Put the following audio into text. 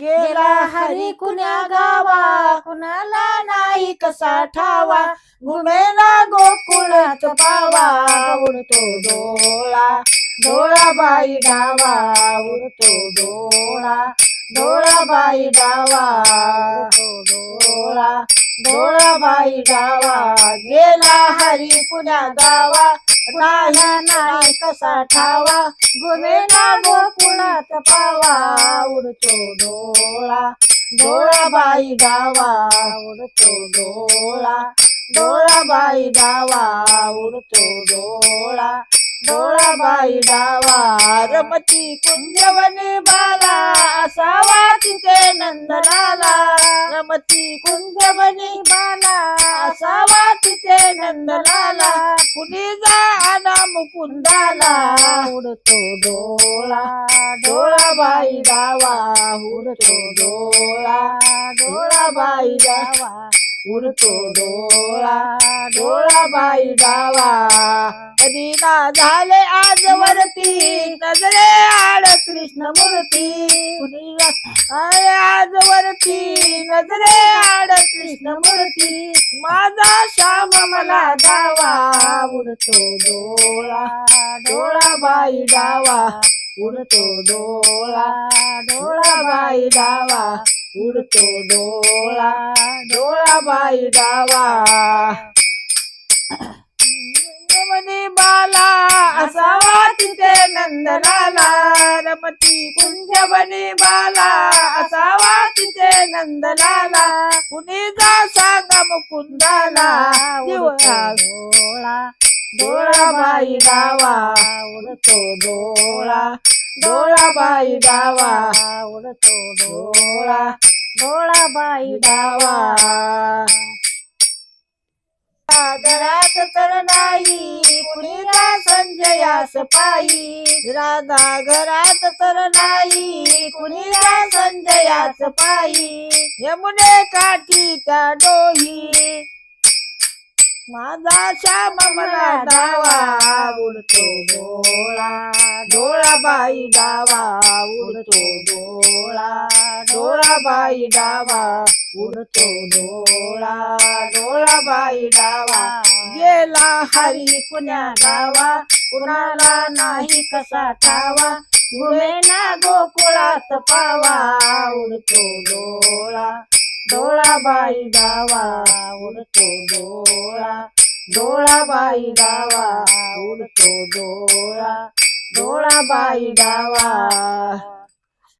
गेला हरी कुण्या गावा कुणाला नाही कसा ठावा? घुमेला गोकुळात पावा उडतो डोळा डोळा बाई डावा उडतो डोळा डोळा बाई डावा डोळा डोळा बाई डावा. गेला हरी पुण्या गावा नाही कसा ठावा? घुमेला गोकुळात पावा उडतो डोळा डोळा बाई डावा उडतो डोळा डोळा बाई डावा उडतो डोळा डोळा बाई डावा रमती कुंजवने बाला असावा तिचे नंदलाला रमती कुंजवने बाला असावा तिचे नंदलाला कुणी जा मुकुंदाला उडतो डोळा. डोळा बाई डावा उडतो डोळा. डोळा बाई डावा उडतो डोळा. डोळा बाई डावा. कधी ना झाले आजवरती नजरे आड कृष्ण मूर्ती. कुणी आले आजवरती नजरे आड कृष्ण मूर्ती. माझा श्याम मला डावा उडतो डोळा. डोळा बाई डावा. उडतो डोळा. डोळा बाई डावा. उडतो डोळा. डोळा बाई डावा. म्हणे बाला असावा तिथे नंदलाला. रमती कुंजवने बाला असावा तिथे नंदलाला. कुणी मुकुंदाला जीवना डोळा डोळा बाई डावा उडतो डोळा डोळा बाई डावा उडतो डोळा डोळा बाई डावा. घरात तर नाही कुणीला संजयास पायी राधा घरात तर नाही कुणीला संजयाच पायी. यमुने काठीच्या डोही माझा श्याम मला डावा उडतो डोळा. डोळा बाई डावा उडतो डोळा. डोळा बाई डावा उडतो डोळा. डोळा बाई डावा गेला हरी कुण्या गावा. कुणाला नाही कसा ठावा. घुमेना गोकुळात पावा उडतो डोळा. डोळा बाई डावा उडतो डोळा. डोळा बाई डावा उडतो डोळा. डोळा बाई डावा